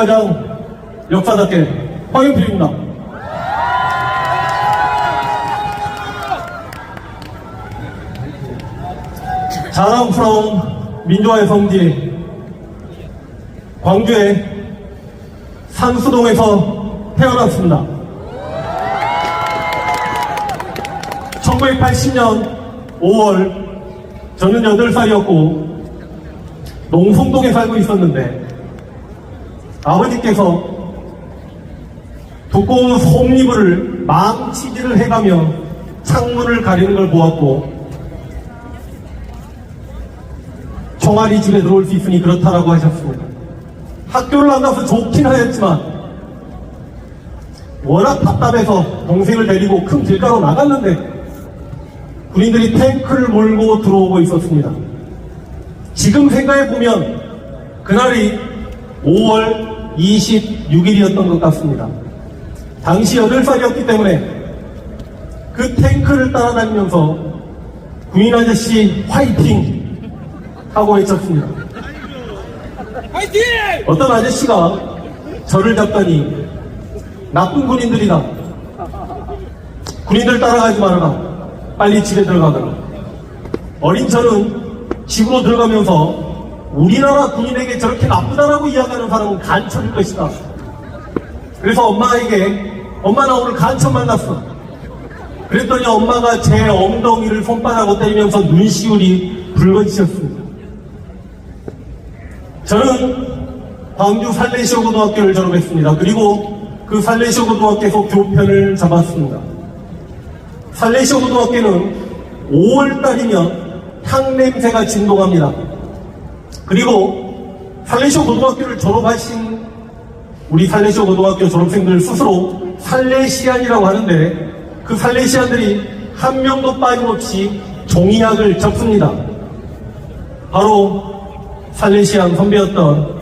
가장 역사답게 황영필입니다. 자랑스러운 민주화의 성지 광주의 산수동에서 태어났습니다. 1980년 5월 저는 8살이었고 농성동에 살고 있었는데 아버지께서 두꺼운 솜니불을 망치질을 해가며 창문을 가리는 걸 보았고 총알이 집에 들어올 수 있으니 그렇다라고 하셨습니다. 학교를 안 가서 좋긴 하였지만 워낙 답답해서 동생을 데리고 큰 길가로 나갔는데 군인들이 탱크를 몰고 들어오고 있었습니다. 지금 생각해보면 그날이 5월 26일이었던 것 같습니다. 당시 8살이었기 때문에 그 탱크를 따라다니면서 군인 아저씨 화이팅! 하고 외쳤습니다. 화이팅! 어떤 아저씨가 저를 잡더니 나쁜 군인들이다. 군인들 따라가지 말아라. 빨리 집에 들어가거라. 어린 저는 집으로 들어가면서 우리나라 군인에게 저렇게 나쁘다라고 이야기하는 사람은 간첩일 것이다. 그래서 엄마에게 엄마 나 오늘 간첩 만났어. 그랬더니 엄마가 제 엉덩이를 손바닥으로 때리면서 눈시울이 붉어지셨습니다. 저는 광주 살레시오 고등학교를 졸업했습니다. 그리고 그 살레시오 고등학교에서 교편을 잡았습니다. 살레시오 고등학교는 5월달이면 향 냄새가 진동합니다. 그리고 살레시오 고등학교를 졸업하신 우리 살레시오 고등학교 졸업생들 스스로 살레시안이라고 하는데 그 살레시안들이 한 명도 빠짐없이 종이학을 접습니다. 바로 살레시안 선배였던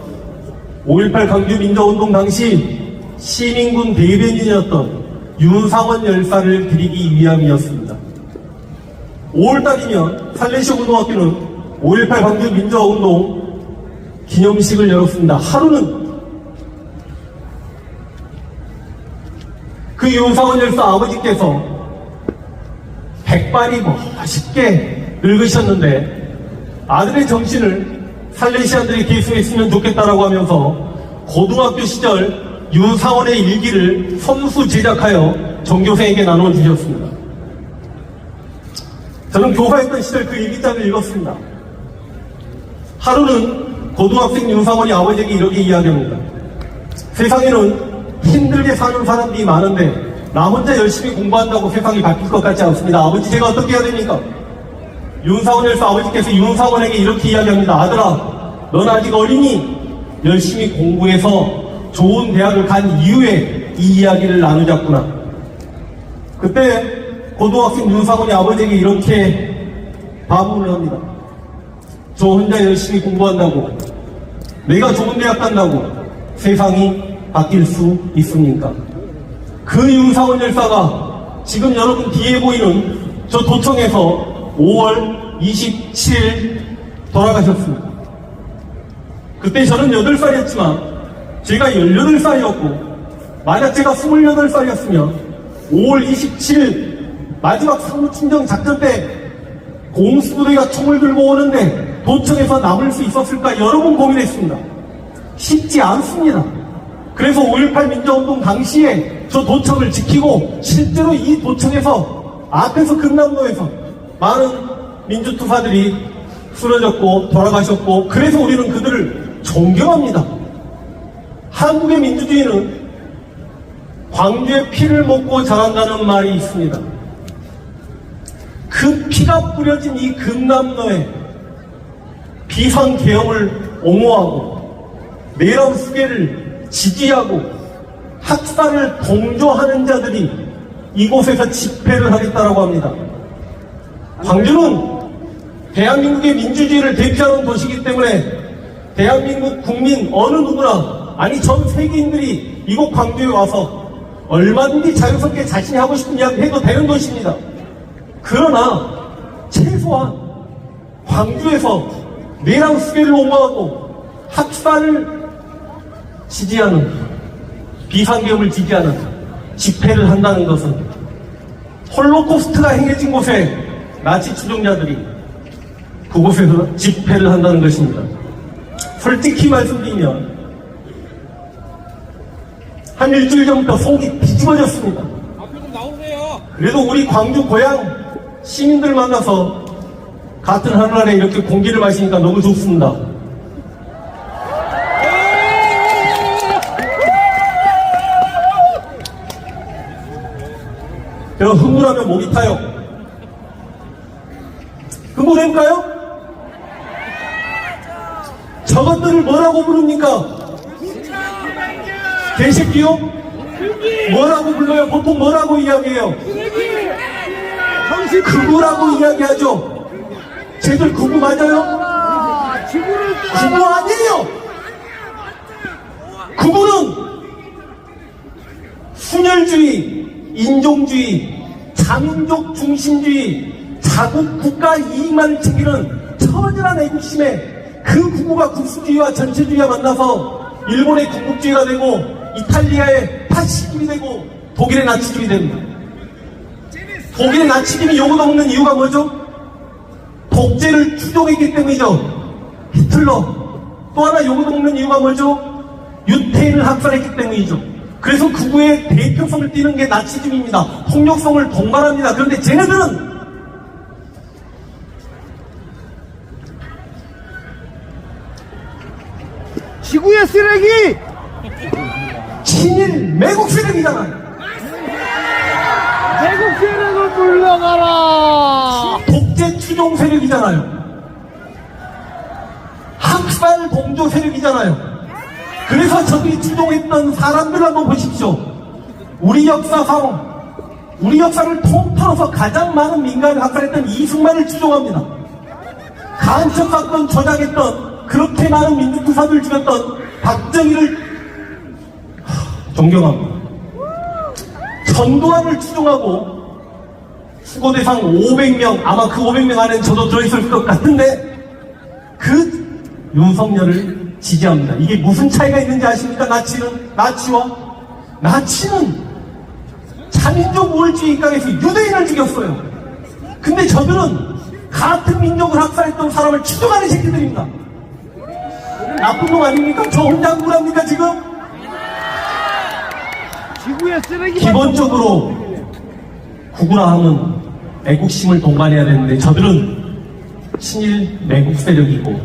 5.18 강주 민주운동 당시 시민군 대변인이었던 윤상원 열사를 드리기 위함이었습니다. 5월달이면 살레시오 고등학교는 5.18 광주 민주화운동 기념식을 열었습니다. 하루는 그 윤상원 열사 아버지께서 백발이 멋있게 늙으셨는데 아들의 정신을 살레시안들이 계승했으면 좋겠다라고 하면서 고등학교 시절 윤상원의 일기를 선수 제작하여 전교생에게 나눠 주셨습니다. 저는 교사했던 시절 그 일기장을 읽었습니다. 하루는 고등학생 윤상원이 아버지에게 이렇게 이야기합니다. 세상에는 힘들게 사는 사람들이 많은데 나 혼자 열심히 공부한다고 세상이 바뀔 것 같지 않습니다. 아버지 제가 어떻게 해야 됩니까? 윤사원 열사 아버지께서 윤사원에게 이렇게 이야기합니다. 아들아, 넌 아직 어리니 열심히 공부해서 좋은 대학을 간 이후에 이 이야기를 나누자꾸나. 그때 고등학생 윤사원이 아버지에게 이렇게 반문을 합니다. 저 혼자 열심히 공부한다고 내가 좋은 대학 간다고 세상이 바뀔 수 있습니까? 그 윤사원 열사가 지금 여러분 뒤에 보이는 저 도청에서 5월 27일 돌아가셨습니다. 그때 저는 8살이었지만 제가 18살이었고 만약 제가 28살이었으면 5월 27일 마지막 상무충정 작전 때 공수부대가 총을 들고 오는데 도청에서 남을 수 있었을까 여러 번 고민했습니다. 쉽지 않습니다. 그래서 5.18 민주운동 당시에 저 도청을 지키고 실제로 이 도청에서 앞에서 금남로에서 많은 민주투사들이 쓰러졌고 돌아가셨고 그래서 우리는 그들을 존경합니다. 한국의 민주주의는 광주의 피를 먹고 자란다는 말이 있습니다. 그 피가 뿌려진 이 금남로에 비상계엄을 옹호하고 내란 수계를 지지하고 학살을 동조하는 자들이 이곳에서 집회를 하겠다라고 합니다. 광주는 대한민국의 민주주의를 대표하는 도시이기 때문에 대한민국 국민 어느 누구나 아니 전 세계인들이 이곳 광주에 와서 얼마든지 자유롭게 자신이 하고 싶은 이야기 해도 되는 도시입니다. 그러나 최소한 광주에서 내랑 수계를 옹호하고 학살을 지지하는 비상계엄을 지지하는 집회를 한다는 것은 홀로코스트가 행해진 곳에 나치 추종자들이 그곳에서 집회를 한다는 것입니다. 솔직히 말씀드리면 한 일주일 전부터 속이 뒤집어졌습니다. 나오세요. 그래도 우리 광주 고향 시민들 만나서 같은 하늘 아래 이렇게 공기를 마시니까 너무 좋습니다. 제가 흥분하면 목이 타요. 흥분해볼까요? 저것들을 뭐라고 부릅니까? 개새끼요? 뭐라고 불러요? 보통 뭐라고 이야기해요? 극우라고 이야기하죠. 쟤들 극우 맞아요? 극우 아니에요. 극우는 순혈주의, 인종주의, 자민족 중심주의, 자국 국가 이익만 챙기는 처절한 애국심에 그 국우가 국수주의와 전체주의와 만나서 일본의 군국주의가 되고 이탈리아의 파시즘이 되고 독일의 나치즘이 됩니다. 독일의 나치즘이 욕을 먹는 이유가 뭐죠? 독재를 추종했기 때문이죠. 히틀러. 또 하나 욕을 먹는 이유가 뭐죠? 유태인을 학살했기 때문이죠. 그래서 극우의 대표성을 띠는 게 나치즘입니다. 폭력성을 동반합니다. 그런데 쟤네들은 지구의 쓰레기! 친일 매국 세력이잖아요. 대국 세력을 물러가라! 독재 추종 세력이잖아요. 학살 동조 세력이잖아요. 그래서 저들이 추종했던 사람들 한번 보십시오. 우리 역사상, 우리 역사를 통틀어서 가장 많은 민간을 학살했던 이승만을 추종합니다. 간첩 사건 조작했던 그렇게 많은 민주투사들 죽였던 박정희를 하, 존경합니다. 전두환을 추종하고 수고 대상 500명, 아마 그 500명 안에 저도 들어있을 것 같은데, 그 윤석열을 지지합니다. 이게 무슨 차이가 있는지 아십니까? 나치는? 나치와? 나치는 자민족 우월주의 입각에서 유대인을 죽였어요. 근데 저들은 같은 민족을 학살했던 사람을 추종하는 새끼들입니다. 나쁜 놈 아닙니까? 저 혼자 억울합니까, 지금? 기본적으로 구구라 하면 애국심을 동반해야 되는데 저들은 친일 매국 세력이고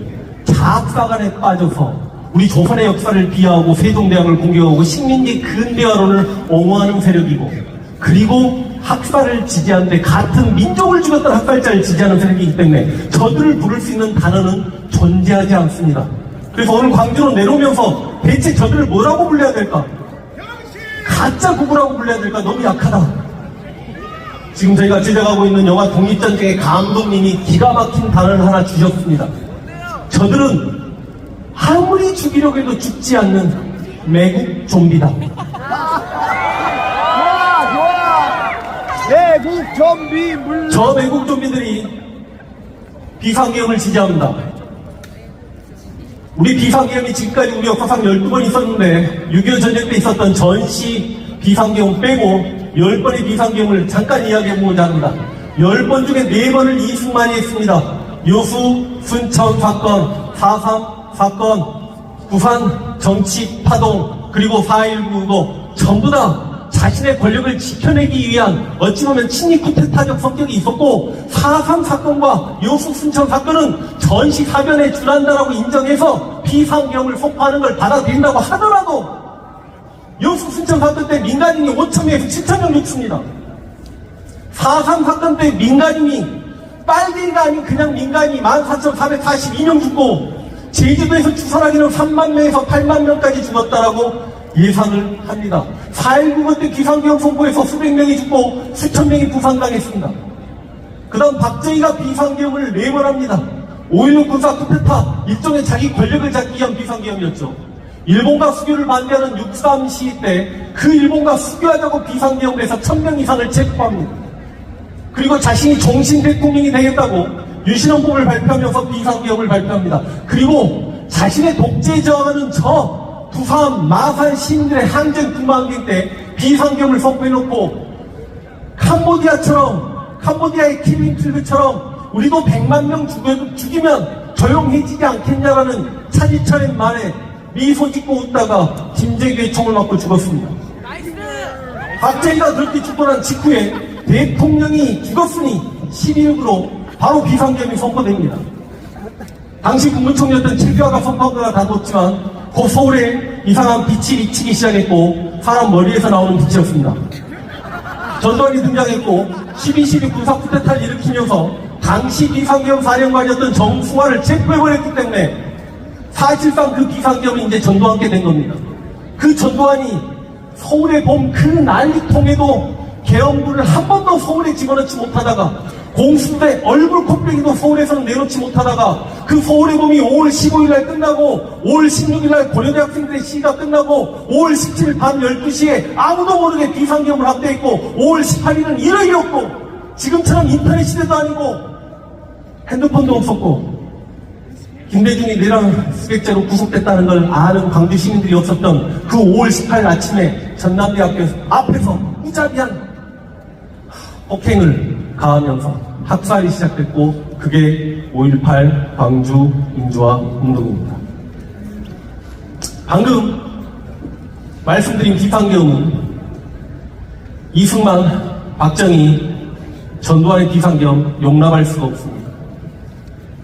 자학사관에 빠져서 우리 조선의 역사를 비하하고 세종대왕을 공격하고 식민지 근대화론을 옹호하는 세력이고 그리고 학살을 지지하는데 같은 민족을 죽였던 학살자를 지지하는 세력이기 때문에 저들을 부를 수 있는 단어는 존재하지 않습니다. 그래서 오늘 광주로 내려오면서 대체 저들을 뭐라고 불러야 될까? 가짜 구구라고 불러야 될까? 너무 약하다. 지금 저희가 제작하고 있는 영화 독립전쟁의 감독님이 기가 막힌 단어를 하나 주셨습니다. 저들은 아무리 죽이려고 해도 죽지 않는 매국 좀비다. 좋아, 좋아! 대국 좀비 물 저 매국 좀비들이 비상계엄을 지지합니다. 우리 비상계엄이 지금까지 우리 역사상 12번 있었는데 6.25 전쟁 때 있었던 전시 비상계엄 빼고 10번의 비상계엄을 잠깐 이야기해보고자 합니다. 10번 중에 4번을 이승만이 했습니다. 요수, 순천 사건, 4.3 사건, 부산 정치 파동, 그리고 4.19도 전부 다 자신의 권력을 지켜내기 위한 어찌 보면 친일 쿠데타적 성격이 있었고 4.3 사건과 요수 순천 사건은 전시 사변에 준한다라고 인정해서 비상경을 선포하는 걸 받아들인다고 하더라도 요수 순천 사건 때 민간인이 5천 명에서 7천 명 죽습니다. 4.3 사건 때 민간인이 빨갱이가 아닌 그냥 민간인이 14,442명 죽고 제주도에서 추산하기는 3만 명에서 8만 명까지 죽었다라고 예상을 합니다. 4.19때 비상계엄 선포에서 수백 명이 죽고 수천 명이 부상당했습니다. 그 다음 박정희가 비상계엄을 내번 합니다. 5.16 군사 쿠데타 일종의 자기 권력을 잡기 위한 비상계엄이었죠. 일본과 수교를 반대하는 6.3 시위 때 그 일본과 수교하자고 비상계엄을 해서 1000명 이상을 체포합니다. 그리고 자신이 종신 대통령이 되겠다고 유신헌법을 발표하면서 비상계엄을 발표합니다. 그리고 자신의 독재 저항하는 저 부산, 마산 시민들의 항쟁 군방ging 때 비상경을 선포해놓고 캄보디아처럼 캄보디아의 킬링필드처럼 우리도 100만 명 죽이면 조용해지지 않겠냐라는 차지철의 말에 미소 짓고 웃다가 김재규의 총을 맞고 죽었습니다. 박정희가 그렇게 죽고 난 직후에 대통령이 죽었으니 12.6으로 바로 비상경이 선포됩니다. 당시 국무총리였던 최규하가 거나 다뒀지만 곧 서울에 이상한 빛이 비치기 시작했고 사람 머리에서 나오는 빛이었습니다. 전두환이 등장했고 12.12 군사 쿠데타를 일으키면서 당시 비상계엄 사령관이었던 정승화를 체포해버렸기 때문에 사실상 그 비상계엄이 이제 전두환께 된 겁니다. 그 전두환이 서울의 봄 그 난리통에도 계엄군을 한 번도 서울에 집어넣지 못하다가 공수대 얼굴 콧배기도 서울에서는 내놓지 못하다가 그 서울의 봄이 5월 15일 날 끝나고 5월 16일 날 고려대 학생들의 시위가 끝나고 5월 17일 밤 12시에 아무도 모르게 비상계엄을 합대했고 5월 18일은 일요일이었고 지금처럼 인터넷 시대도 아니고 핸드폰도 없었고 김대중이 내란 수백자로 구속됐다는 걸 아는 광주 시민들이 없었던 그 5월 18일 아침에 전남대학교 앞에서 무자비한 폭행을 가하면서 학살이 시작됐고 그게 5.18 광주 민주화 운동입니다. 방금 말씀드린 비상계엄은 이승만, 박정희, 전두환의 비상계엄 용납할 수가 없습니다.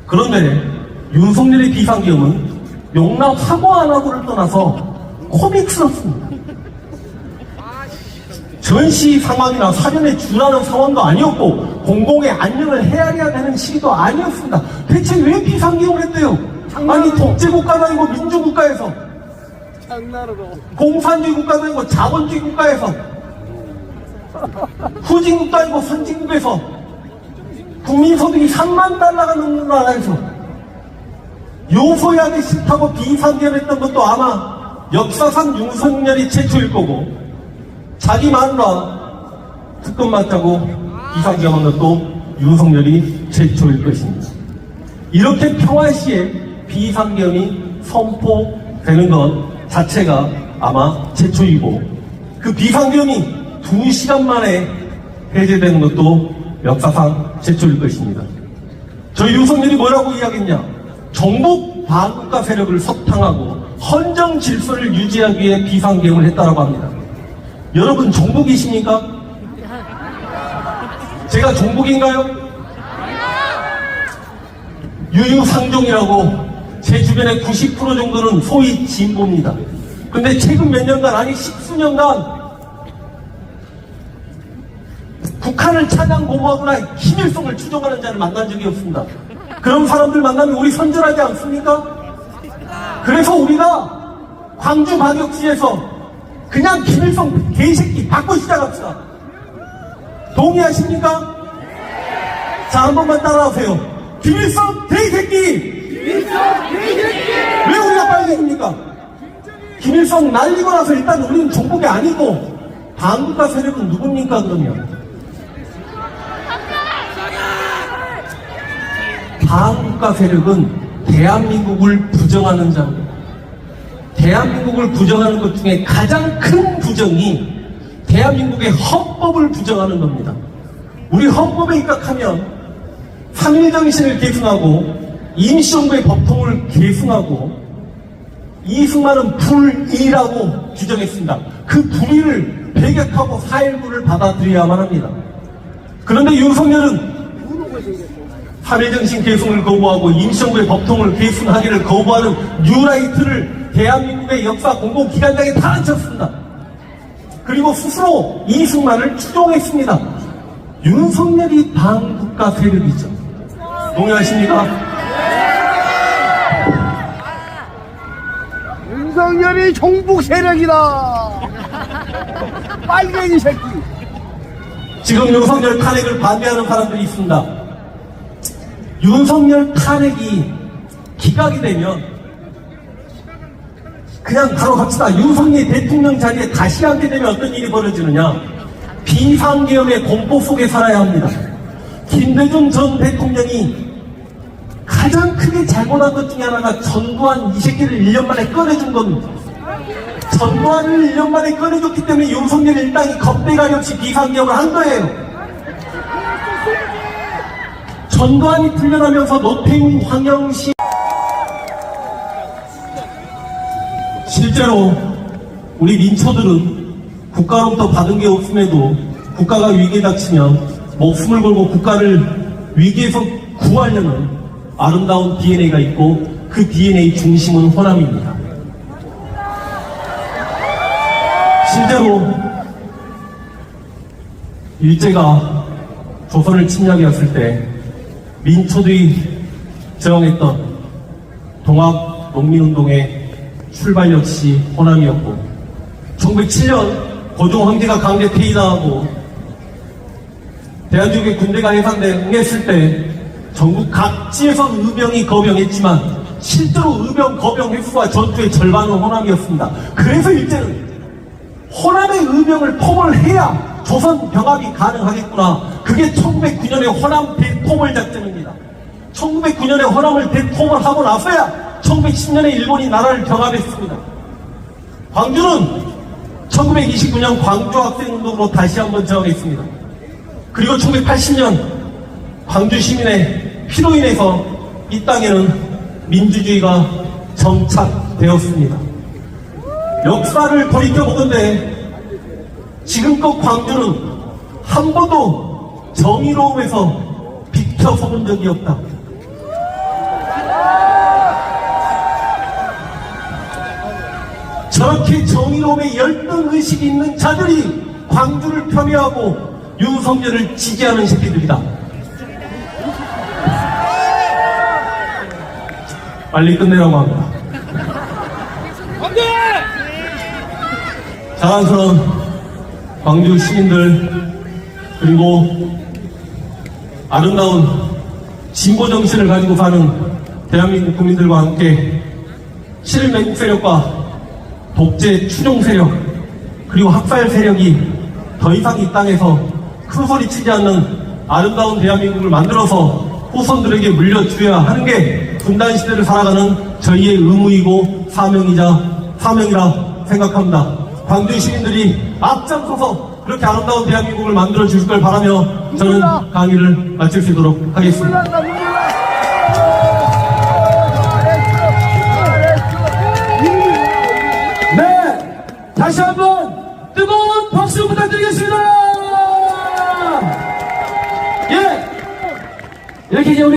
그런데 윤석열의 비상계엄은 용납 하고 안 하고를 떠나서 코믹스럽습니다. 전시 상황이나 사전에 준하는 상황도 아니었고 공공의 안녕을 헤아려야 되는 시기도 아니었습니다. 대체 왜 비상계엄을 했대요? 아니 독재국가도 아니고 민주국가에서 장난으로. 공산주의 국가도 아니고 자본주의 국가에서 후진국도 아니고 선진국에서 국민소득이 3만 달러가 넘는 나라에서 요소야기 싫다고 비상계엄했던 것도 아마 역사상 윤석열이 최초일 거고 자기 마누라 특검 맞자고 비상계엄한 것도 윤석열이 최초일 것입니다. 이렇게 평화시에 비상계엄이 선포되는 것 자체가 아마 최초이고 그 비상계엄이 두 시간 만에 해제되는 것도 역사상 최초일 것입니다. 저희 윤석열이 뭐라고 이야기했냐? 정복 반국가 세력을 석탕하고 헌정 질서를 유지하기 위해 비상계엄을 했다라고 합니다. 여러분 정복이십니까? 제가 정복인가요? 유유상종이라고 제 주변의 90% 정도는 소위 진보입니다. 근데 최근 몇 년간 아니 십수년간 북한을 찬양 공부하거나 김일성을 추종하는 자를 만난 적이 없습니다. 그런 사람들 만나면 우리 선전하지 않습니까? 그래서 우리가 광주광역시에서 그냥 김일성 개새끼 받고 시작합시다. 동의하십니까? 자, 한 번만 따라하세요. 김일성 개새끼! 왜 우리가 빨개집니까? 김일성 날리고 나서 일단 우리는 정복이 아니고 반국가 세력은 누굽니까 그러면? 반국가 세력은 대한민국을 부정하는 자입니다. 대한민국을 부정하는 것 중에 가장 큰 부정이 대한민국의 헌법을 부정하는 겁니다. 우리 헌법에 입각하면 3.1 정신을 계승하고 임시정부의 법통을 계승하고 이승만은 불의라고 규정했습니다. 그 불의를 배격하고 4.19를 받아들여야만 합니다. 그런데 윤석열은 3.1 정신 계승을 거부하고 임시정부의 법통을 계승하기를 거부하는 뉴라이트를 대한민국의 역사 공공기관장에 타안쳤습니다. 그리고 스스로 이승만을 추종했습니다. 윤석열이 반국가 세력이죠. 동의하십니까? 윤석열이 종북 세력이다. 빨갱이 새끼. 지금 윤석열 탄핵을 반대하는 사람들이 있습니다. 윤석열 탄핵이 기각이 되면 그냥 바로 갑시다. 윤석열 대통령 자리에 다시 앉게 되면 어떤 일이 벌어지느냐. 비상계엄의 공포 속에 살아야 합니다. 김대중 전 대통령이 가장 크게 잘못한 것 중에 하나가 전두환 이 새끼를 1년 만에 꺼내준 겁니다. 전두환을 1년 만에 꺼내줬기 때문에 윤석열 일당이 겁대가리 없이 비상경을 한 거예요. 전두환이 풀려나면서 노태우, 황영시 실제로 우리 민초들은 국가로부터 받은 게 없음에도 국가가 위기에 닥치면 목숨을 걸고 국가를 위기에서 구하려는 아름다운 DNA가 있고 그 DNA 중심은 호남입니다. 실제로 일제가 조선을 침략했을 때 민초들이 저항했던 동학 농민운동의 출발 역시 호남이었고 1907년 고종 황제가 강제 퇴위당하고 대한민국의 군대가 해산됐을 때 전국 각지에서 의병이 거병했지만 실제로 의병 거병 횟수와 전투의 절반은 호남이었습니다. 그래서 일제는 호남의 의병을 포벌해야 조선 병합이 가능하겠구나. 그게 1909년의 호남 대포벌 작전입니다. 1909년에 호남을 대포벌하고 나서야 1910년에 일본이 나라를 병합했습니다. 광주는 1929년 광주 학생운동으로 다시 한번 저항했습니다. 그리고 1980년 광주 시민의 피로 인해서 이 땅에는 민주주의가 정착되었습니다. 역사를 돌이켜보건대 지금껏 광주는 한 번도 정의로움에서 비켜서본 적이 없다. 저렇게 정의로움에 열등 의식이 있는 자들이 광주를 폄훼하고 윤석열을 지지하는 새끼들이다. 빨리 끝내라고 합니다. 안 돼! 자랑스러운 광주 시민들 그리고 아름다운 진보 정신을 가지고 사는 대한민국 국민들과 함께 실맹국 세력과 독재 추종 세력 그리고 학살 세력이 더 이상 이 땅에서 큰 소리 치지 않는 아름다운 대한민국을 만들어서 후손들에게 물려주어야 하는 게 분단 시대를 살아가는 저희의 의무이고 사명이자 사명이라 생각합니다. 광주 시민들이 앞장서서 그렇게 아름다운 대한민국을 만들어 주실 걸 바라며 저는 강의를 마칠 수 있도록 하겠습니다. 네, 다시 한번 뜨거운 박수 부탁드리겠습니다. 예, 이렇게 이제 우리